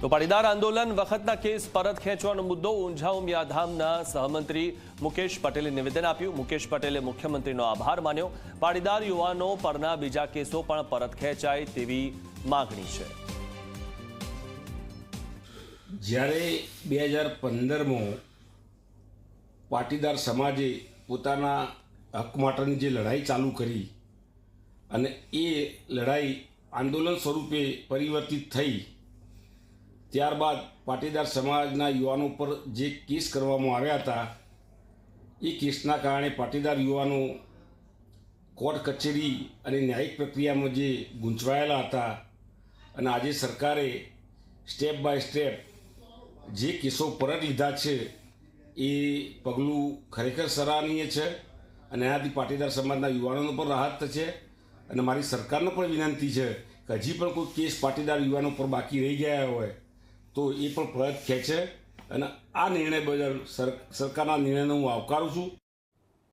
તો પાટીદાર આંદોલન વખતના કેસ પરત ખેંચવાનો મુદ્દો ઊંઝા ઉમિયાધામના સહમંત્રી મુકેશ પટેલે નિવેદન આપ્યું. મુકેશ પટેલે મુખ્યમંત્રીનો આભાર માન્યો. પાટીદાર યુવાનો પરના બીજા કેસો પણ પરત ખેંચાય તેવી માગણી છે. જ્યારે બે હજાર પંદરમાં પાટીદાર સમાજે પોતાના હક માટેની જે લડાઈ ચાલુ કરી અને એ લડાઈ આંદોલન સ્વરૂપે પરિવર્તિત થઈ ત્યારબાદ પાટીદાર સમાજના યુવાનો પર જે કેસ કરવામાં આવ્યા હતા, એ કેસના કારણે પાટીદાર યુવાનો કોર્ટ કચેરી અને ન્યાયિક પ્રક્રિયામાં જે ગૂંચવાયેલા હતા અને આજે સરકારે સ્ટેપ બાય સ્ટેપ જે કેસો પરત લીધા છે, એ પગલું ખરેખર સરાહનીય છે અને એનાથી પાટીદાર સમાજના યુવાનોને પણ રાહત થશે અને મારી સરકારને પણ વિનંતી છે કે હજી પણ કોઈ કેસ પાટીદાર યુવાનો પર બાકી રહી ગયા હોય તો એ પણ ફરજ ખેંચે અને આ નિર્ણય બદલ સર, સરકારના નિર્ણયને હું આવકારું છું.